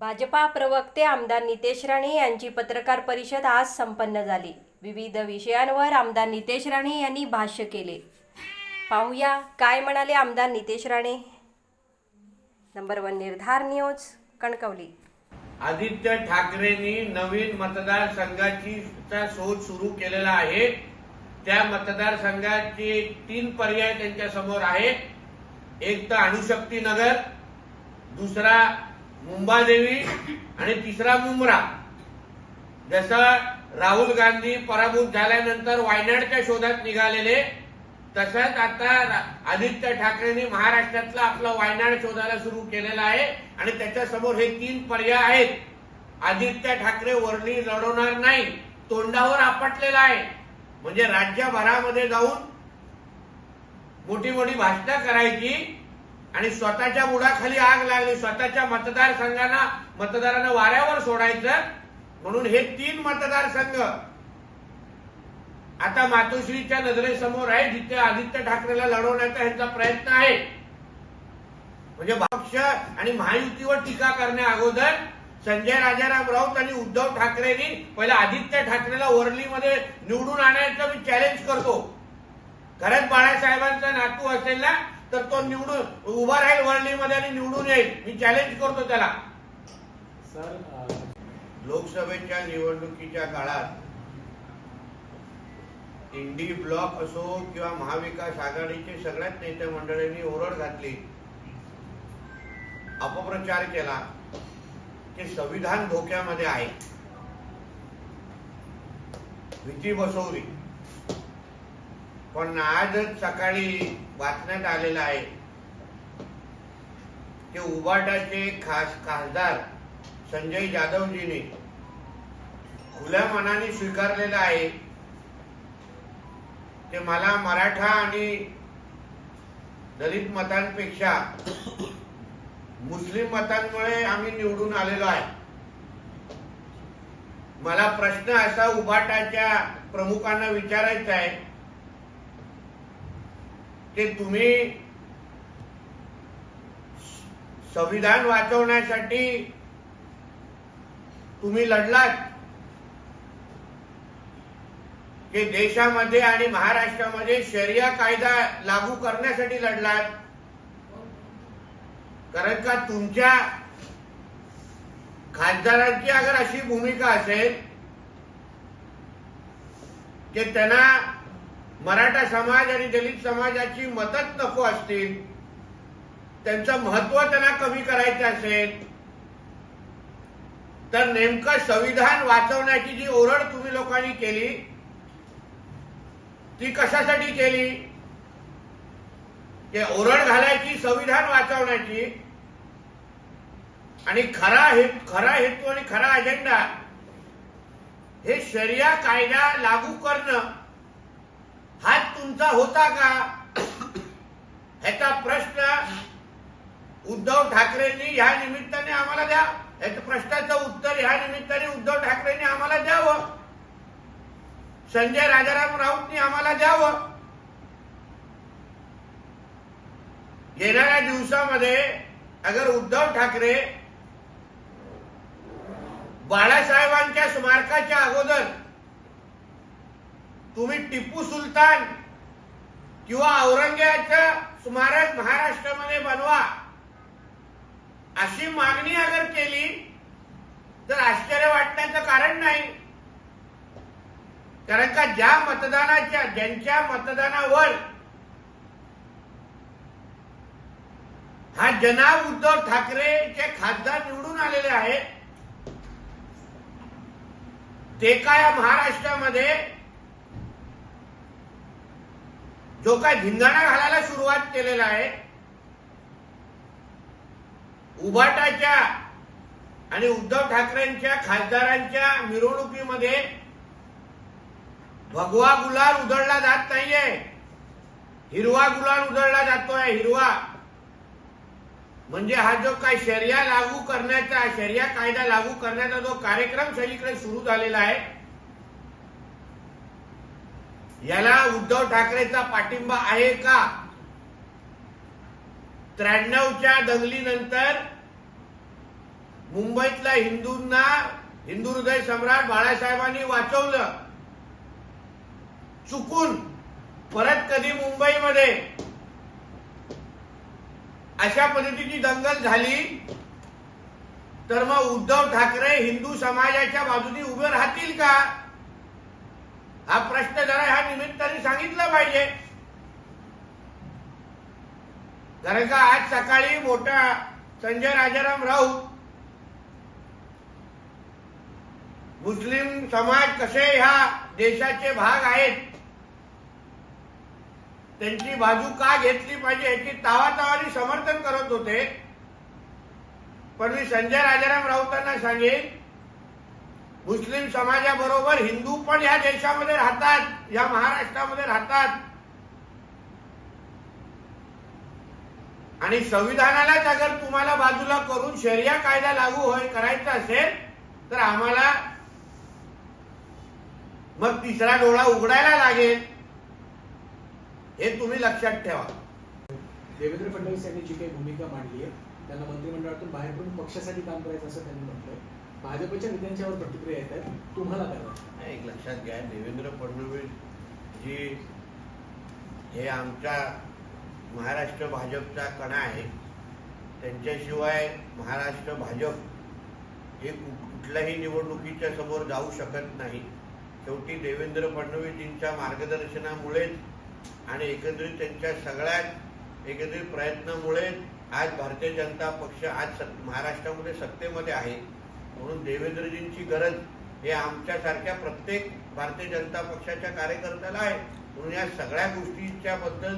भाजपा प्रवक्ते आमदार नितेश राणे यांची पत्रकार परिषद आज संपन्न झाली. विविध विषयांवर आमदार नितेश राणे यांनी भाष्य केले. पाहूया काय म्हणाले आमदार Nitesh Rane. Number one Nirdhar news Kankavli. Aditya ठाकरेंनी नवीन मतदारसंघाची चा शोध सुरू केलेला आहे. त्या मतदारसंघाचे तीन पर्याय त्यांच्यासमोर आहेत. एक तर अणुशक्ती नगर दुसरा मुंबादेवी आणि तिसरा मुंब्रा. जसं राहुल गांधी पराभूत झाल्यानंतर वायनाडच्या शोधात निघालेले तसंच आता आदित्य ठाकरेंनी महाराष्ट्रातला आपला वायनाड शोधायला सुरू केलेला आहे आणि त्याच्यासमोर हे तीन पर्याय आहेत. आदित्य ठाकरे वर्णी लढवणार नाही तोंडावर आपटलेला आहे. म्हणजे राज्यभरामध्ये जाऊन मोठी मोठी भाषणं करायची आणि स्वतःच्या बुडाखाली आग लागली. स्वतःच्या मतदारसंघांना मतदारांना वाऱ्यावर सोडायचं. म्हणून हे तीन मतदारसंघ. आता मातोश्रीच्या नजरेसमोर आहे जिथे आदित्य ठाकरेला लढवण्याचा ह्यांचा प्रयत्न आहे. म्हणजे पक्ष आणि महायुतीवर टीका करण्या अगोदर संजय राजाराम राऊत आणि उद्धव ठाकरेंनी पहिला आदित्य ठाकरेला वरलीमध्ये निवडून आणायचं मी चॅलेंज करतो. खरंच बाळासाहेबांचा नातू असेल ना तर तो निवडून उभा राहील वरलीमध्ये आणि निवडून येईल. मी चॅलेंज करतो त्याला. सर लोकसभेच्या निवडणुकीच्या काळात इंडी ब्लॉक असो किंवा महाविकास आघाडीचे सगळ्याच नेते मंडळींनी ओरड घातली अपप्रचार केला की संविधान धोक्यामध्ये आहे. भीती बसवली. पण आजच सकाळी बातम्यात आलेलं आहे की उबाटाचे खास खासदार संजय जाधवजीने खुल्या मनाने स्वीकारलेलं आहे. ते मला मराठा आणि दलित मतांपेक्षा मुस्लिम मतांमुळे आम्ही निवडून आलेलो आहे. मला प्रश्न असा उबाटाच्या प्रमुखांना विचारायचा आहे की तुम्ही संविधान वाचवण्यासाठी तुम्ही लढलात. की देशामध्ये आणि महाराष्ट्रामध्ये शरिया कायदा लागू करण्यासाठी लढलात. कारण का तुमच्या खासदारांची अगर अशी भूमिका असेल की त्यांना मराठा समाज आणि दलित समाजाची मदत नको असतील त्यांचं महत्त्व त्यांना कमी करायचं असेल तर नेमकं संविधान वाचवण्याची जी ओरड तुम्ही लोकांनी केली ती कशासाठी केली? ते ओरड घालायची संविधान वाचवण्याची आणि खरा हे खरा हेतू आणि खरा अजेंडा हे शरिया कायदा लागू करणं हात तुमचा होता का? ह्याचा प्रश्न उद्धव ठाकरेंनी ह्या निमित्ताने आम्हाला द्या. ह्याच्या प्रश्नाचं उत्तर ह्या निमित्ताने उद्धव ठाकरेंनी आम्हाला द्यावं. संजय राजाराम राऊतनी आम्हाला द्यावं. येणाऱ्या दिवसामध्ये अगर उद्धव ठाकरे बाळासाहेबांच्या स्मारकाच्या अगोदर तुम्ही टिपू सुलतान किंवा औरंगजेबाचं स्मारक महाराष्ट्रामध्ये बनवा अशी मागणी अगर केली तर आश्चर्य वाटण्याचं कारण नाही. कारण का ज्या मतदानाच्या ज्यांच्या मतदानावर हा जनाब उद्धव ठाकरेचे खासदार निवडून आलेले आहेत ते काय या महाराष्ट्रामध्ये जो काय धिंगाणा घालायला सुरुवात केलेला आहे उभाटाच्या आणि उद्धव ठाकरेंच्या खासदारांच्या मिरवणुकीमध्ये भगवा गुलाल उधळला जात नाहीये. हिरवा गुलाल उधळला जातोय हिरवा. म्हणजे हा जो काय शर्या लागू करण्याचा शर्या कायदा लागू करण्याचा जो कार्यक्रम सगळीकडे सुरू झालेला आहे याला उद्धव ठाकरेचा पाठिंबा आहे का? त्र्याण्णवच्या दंगलीनंतर मुंबईतल्या हिंदूंना हिंदू हृदय सम्राट बाळासाहेबांनी वाचवलं. चुकून परत कधी मुंबईमध्ये अशा पद्धतीची दंगल झाली तर मग उद्धव ठाकरे हिंदू समाजाच्या बाजूने उभे राहतील का? हा प्रश्न जरा ह्या निमित्ताने सांगितला पाहिजे. कारण का आज सकाळी मोठा संजय राजाराम राऊत मुस्लिम समाज कसे ह्या देशाचे भाग आहेत त्यांची बाजू का घेतली पाहिजे याची तावातावाने समर्थन करत होते. पण मी संजय राजाराम राऊतांना सांगेन मुस्लिम समाजाबरोबर हिंदू पण या देशामध्ये राहतात या महाराष्ट्रामध्ये राहतात. आणि संविधानालाच अगर तुम्हाला बाजूला करून शरिया कायदा लागू होय करायचा असेल तर आम्हाला मग तिसरा डोळा उघडायला लागेल. हे तुम्ही लक्षात ठेवा. देवेंद्र फडणवीस यांनी जी काही भूमिका मांडली आहे त्यांना मंत्रिमंडळातून बाहेर पडून पक्षासाठी काम करायचं असं त्यांनी म्हटलंय. भाजपच्या नेत्यांच्यावर प्रतिक्रिया येत आहेत. तुम्हाला काय वाटतं? एक लक्षात घ्या देवेंद्र फडणवीस जी हे आमच्या महाराष्ट्र भाजपचा कणा आहे त्यांच्याशिवाय महाराष्ट्र भाजप हे कु- कुठल्याही निवडणुकीच्या समोर जाऊ शकत नाही. शेवटी देवेंद्र फडणवीसजींच्या मार्गदर्शनामुळेच आणि एकंदरीत त्यांच्या सगळ्यात एकत्रित प्रयत्नामुळे आज भारतीय जनता पक्ष आज सत् महाराष्ट्रामध्ये सत्तेमध्ये आहे. म्हणून देवेंद्रजींची गरज हे आमच्यासारख्या प्रत्येक भारतीय जनता पक्षाच्या कार्यकर्त्याला आहे. म्हणून या सगळ्या गोष्टींच्या बद्दल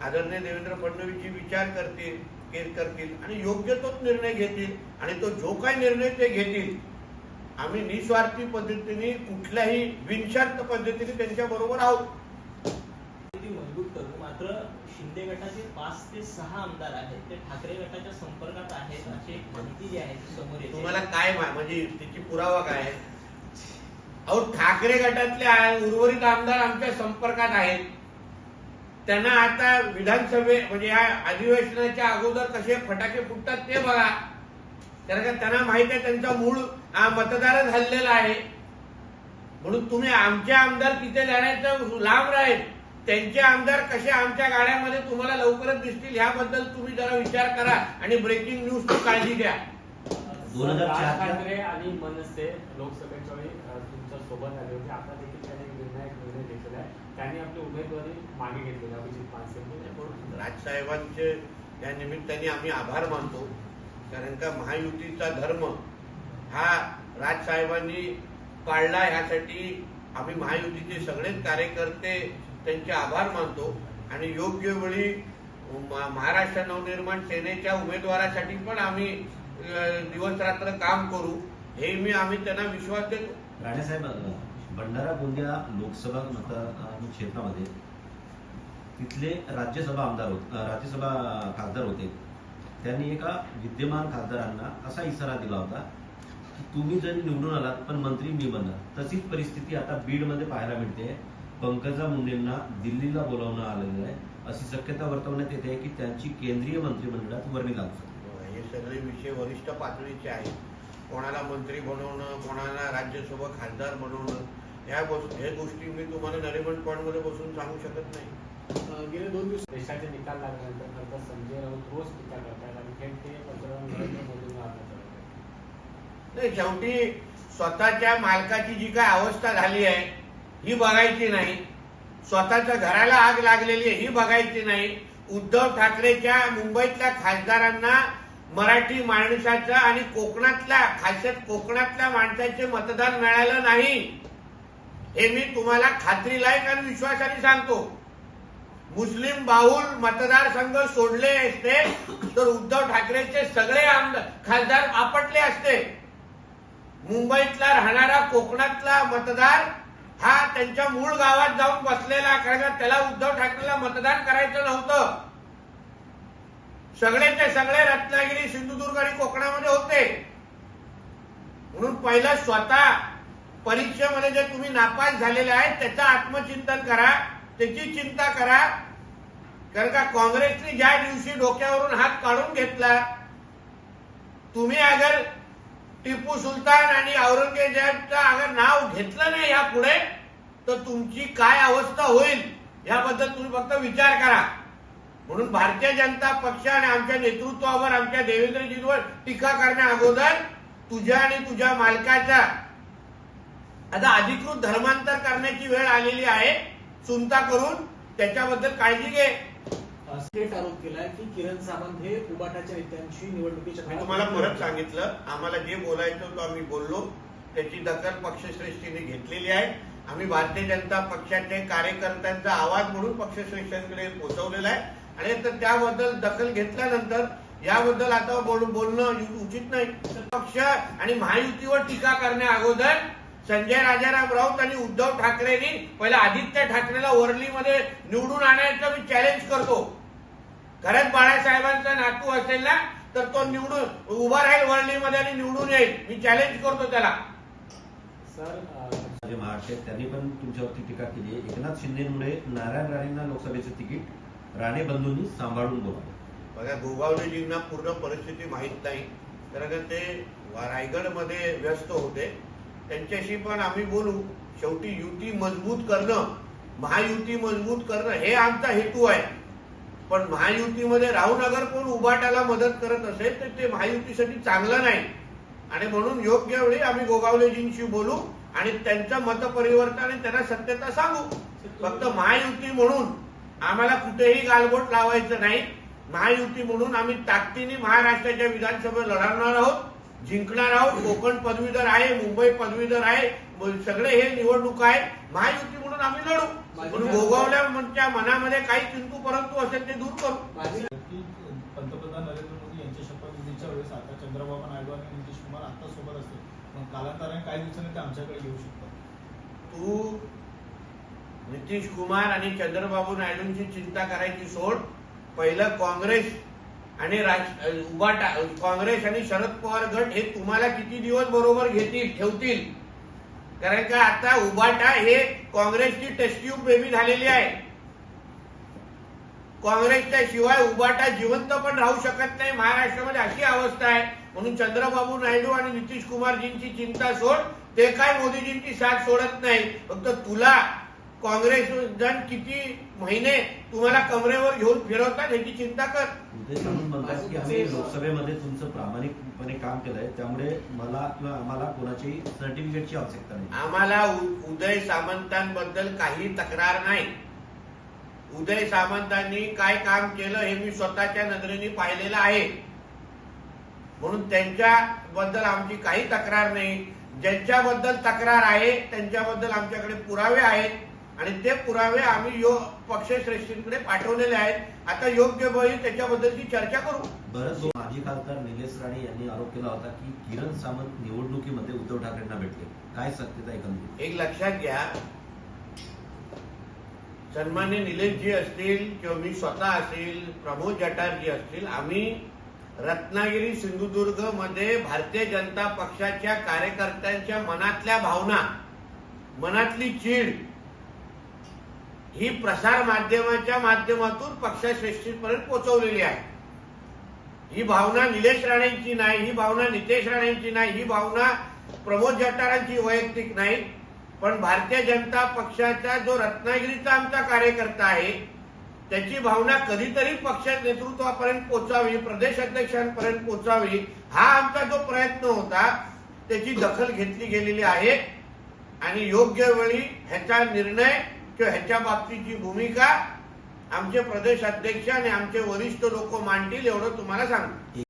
आदरणीय देवेंद्र फडणवीसजी विचार करतील केर करतील आणि योग्य तोच निर्णय घेतील आणि तो जो काही निर्णय ते घेतील आम्ही निस्वार्थी पद्धतीने कुठल्याही विनशार्थ पद्धतीने त्यांच्या बरोबर आहोत. ती मजबूत करू. मात्र शिंदे गटाचे पाच ते सहा आमदार आहेत. ते ठाकरे गटाच्या संपर्कात आहेत अशी एक माहिती जी आहे समोर येते. तुम्हाला काय मा- म्हणजे त्याची पुरावा काय? आहे अहो ठाकरे गटातले आहे, उर्वरित आमदार आमच्या संपर्कात आहेत. त्यांना आता विधानसभे म्हणजे या अधिवेशनाच्या अगोदर कसे फटाके फुटतात ते बघा. कारण का त्यांना माहीत आहे त्यांचा मूळ हा मतदारच हल्लेला आहे. म्हणून तुम्ही आमचे आमदार तिथे जाण्याचं लांब राहील. त्यांचे आमदार कसे आमच्या गाड्यामध्ये तुम्हाला लवकरच दिसतील याबद्दल तुम्ही जरा विचार करा आणि ब्रेकिंग न्यूज काळजी घ्या. दोन हजार राज ठाकरे आणि मनसे लोकसभेच्या वेळी तुमच्यासोबत आले होते. आता देखील त्यांनी एक निर्णायक निर्णय घेतलेला आहे. त्यांनी आपली उमेदवारी मागे घेतलेली आहे, अभिजित पानसे. यांनी. राजसाहेबांचे या निमित्ताने आम्ही आभार मानतो. कारण का महायुतीचा धर्म हा राजसाहेबांनी पाळला. ह्यासाठी आम्ही महायुतीचे सगळेच कार्यकर्ते त्यांचे आभार मानतो आणि योग्य वेळी महाराष्ट्र नवनिर्माण सेनेच्या उमेदवारासाठी पण आम्ही दिवस रात्र काम करू हे मी आम्ही त्यांना विश्वास देतो. राणेसाहेब भंडारा गोंदिया लोकसभा मतदान क्षेत्रामध्ये तिथले राज्यसभा आमदार होते राज्यसभा खासदार होते. त्यांनी एका विद्यमान खासदारांना असा इशारा दिला होता की तुम्ही जरी निवडून आलात पण मंत्री मी बनणार. तशीच परिस्थिती आता बीडमध्ये पाहायला मिळते. पंकजा मुंडेंना दिल्लीला बोलावणं आलेलं आहे. अशी शक्यता वर्तवण्यात येते आहे की त्यांची केंद्रीय मंत्रिमंडळात वर्णी लागू शकते हे सगळे विषय वरिष्ठ पातळीचे आहेत. कोणाला मंत्री बनवणं कोणाला राज्यसभा खासदार बनवणं या गोष्टी हे गोष्टी मी तुम्हाला नरिमन पॉईंटमध्ये बसून सांगू शकत नाही. गेले दोन दिवस देशाचे निकाल लागल्यानंतर नंतर संजय राऊत रोज टीका करतात आणि थेट ते पंतप्रधान नरेंद्र मोदींना नाही शेवटी स्वतःच्या मालकाची जी काय अवस्था झाली आहे ही बघायची नाही. स्वतःच्या घराला आग लागलेली आहे ही बघायची नाही. उद्धव ठाकरेच्या मुंबईतल्या खासदारांना मराठी माणसाचं आणि कोकणातल्या खासियत कोकणातल्या माणसाचे मतदान मिळालं नाही. हे मी तुम्हाला खात्रीलायक आणि विश्वासाने सांगतो. मुस्लिम बाहुल मतदारसंघ सोडले असते तर उद्धव ठाकरेचे सगळे आमदार खासदार आपटले असते. मुंबईतला राहणारा कोकणातला मतदार हा त्यांच्या मूळ गावात जाऊन बसलेला कारण का त्याला उद्धव ठाकरेला मतदान करायचं नव्हतं. सगळेचे सगळे रत्नागिरी सिंधुदुर्ग आणि कोकणामध्ये होते. म्हणून पहिलं स्वतः परीक्षेमध्ये जे तुम्ही नापास झालेले आहेत त्याचं आत्मचिंतन करा त्याची चिंता करा. कारण का काँग्रेसने ज्या दिवशी डोक्यावरून हात काढून घेतला तुम्ही अगर टिपू सुलतान आणि औरंगजेबचं अगर नाव घेतलं नाही यापुढे तर तुमची काय अवस्था होईल याबद्दल तुम्ही फक्त विचार करा. म्हणून भारतीय जनता पक्ष आणि आमच्या नेतृत्वावर आमच्या देवेंद्रजींवर टीका करण्या अगोदर तुझ्या आणि तुझ्या मालकाच्या आता अधिकृत धर्मांतर करण्याची वेळ आलेली आहे. सुनता करून त्याच्याबद्दल काळजी घे. थेट आरोप केलाय की किरण सावंत हे उबाटाच्या नेत्यांशी निवडणुकीच्या मी तुम्हाला परत सांगितलं आम्हाला जे बोलायचं तो आम्ही बोललो. त्याची दखल पक्षश्रेष्ठीने घेतलेली आहे. आम्ही भारतीय जनता पक्षाचे कार्यकर्त्यांचा आवाज म्हणून पक्षश्रेष्ठींकडे पोहोचवलेला आहे. आणि तर त्याबद्दल दखल घेतल्यानंतर याबद्दल आता बोल बोलणं उचित नाही. पक्ष आणि महायुतीवर टीका करण्या अगोदर संजय राजाराम राऊत आणि उद्धव ठाकरेंनी पहिला आदित्य ठाकरेला वरलीमध्ये निवडून आणायचं मी चॅलेंज करतो. खरंच बाळासाहेबांचा नातू असेल ना तर तो निवडून उभा राहील वरलीमध्ये आणि निवडून येईल. मी चॅलेंज करतो त्याला. सर त्यांनी पण तुमच्यावरती टीका केली आहे. एकनाथ शिंदेमुळे नारायण राणेंना लोकसभेचं तिकीट राणे बंधूंनी सांभाळून बोलावलं बघा गोगावलेजींना पूर्ण परिस्थिती माहीत नाही. कारण ते रायगडमध्ये व्यस्त होते त्यांच्याशी पण आम्ही बोलू. शेवटी युती मजबूत करणं महायुती मजबूत करणं हे आमचा हेतू आहे. पण महायुतीमध्ये राहून अगर कोण उभाटाला मदत करत असेल तर ते महायुतीसाठी चांगलं नाही. आणि म्हणून योग्य वेळी आम्ही गोगावलेजींशी बोलू आणि त्यांचं मतपरिवर्तन आणि त्यांना सत्यता सांगू. फक्त महायुती म्हणून आम्हाला कुठेही गालबोट लावायचं नाही. महायुती म्हणून आम्ही ताकदीने महाराष्ट्राच्या विधानसभेत लढवणार आहोत. जिंकणार आहोत. कोकण पदवीधर आहे मुंबई पदवीधर आहे. सगळे हे निवडणूक आहे. महायुती म्हणून आम्ही लढू. म्हणून गोगावल्याच्या मनामध्ये काही किंतु परंतु असेल ते दूर करू. पंतप्रधान नरेंद्र मोदी यांच्या शपथविधीच्या वेळेस आता चंद्रबाबू नायडू आणि नितीश कुमार आता सोबत असतील. मग कालांतराने काही दिवसांनी ते आमच्याकडे येऊ शकतात. तू नितीश कुमार आणि चंद्रबाबू नायडूंची चिंता करायची सोड. पहिलं काँग्रेस आणि राज उबाटा काँग्रेस आणि शरद पवार गट हे तुम्हाला किती दिवस बरोबर घेतील ठेवतील? कारण का आता उबाटा हे काँग्रेसची टेस्ट्यूब बेबी झालेली आहे. काँग्रेसच्या शिवाय उबाटा जिवंत पण राहू शकत नाही. महाराष्ट्रामध्ये अशी अवस्था आहे. म्हणून चंद्रबाबू नायडू आणि नितीश कुमारजींची चिंता सोड. ते काय मोदीजींची साथ सोडत नाही. फक्त तुला काँग्रेस जण किती महिने तुम्हाला कमरेवर घेऊन फिरवतात ह्याची चिंता कर. उदय सामंत म्हणतात की आम्ही लोकसभेमध्ये तुमचं प्रामाणिकपणे काम केलंय त्यामुळे मला किंवा आम्हाला कोणाच्याही सर्टिफिकेटची आवश्यकता नाही. आम्हाला उदय सामंतांबद्दल काही तक्रार नाही. उदय सामंतांनी काय काम केलं हे मी स्वतःच्या नजरेने पाहिलेलं आहे. म्हणून त्यांच्याबद्दल आमची काही तक्रार नाही. ज्यांच्याबद्दल तक्रार आहे त्यांच्याबद्दल आमच्याकडे पुरावे आहेत. आणि ते पुरावे आम्ही यो पक्षश्रेष्ठींकडे पाठवलेले आहेत. आता योग्य वेळी त्याच्याबद्दलची चर्चा करू. बरं जो माजी खासदार निलेश राणे यांनी आरोप केला होता की किरण सामंत निवडणुकीमध्ये उद्धव ठाकरेंना भेटले. काय सत्यता एकंदरीत? एक लक्षात घ्या. सन्मान्य निलेशजी असतील किंवा मी स्वतः असेल प्रमोद जटारजी असतील आम्ही रत्नागिरी सिंधुदुर्गमध्ये भारतीय जनता पक्षाच्या कार्यकर्त्यांच्या मनातल्या भावना मनातली चीड ही प्रसार माध्यमाच्या माध्यमातून पक्षश्रेष्ठीपर्यंत पोहोचवलेली आहे. ही भावना निलेश राणेंची नाही ही भावना नितेश राणेंची नाही ही भावना प्रमोद जटारांची वैयक्तिक नाही. पण भारतीय जनता पक्षाचा जो रत्नागिरीचा आमचा कार्यकर्ता आहे त्याची भावना कधीतरी पक्ष नेतृत्वापर्यंत पोचावी प्रदेश अध्यक्षांपर्यंत पोचावी हा आमचा जो प्रयत्न होता त्याची दखल घेतली गेलेली आहे. आणि योग्य वेळी ह्याचा निर्णय ह्याच्या बाबतीची भूमिका आमचे प्रदेश अध्यक्ष आणि आमचे वरिष्ठ लोक मांडतील एवढं तुम्हाला सांगतो.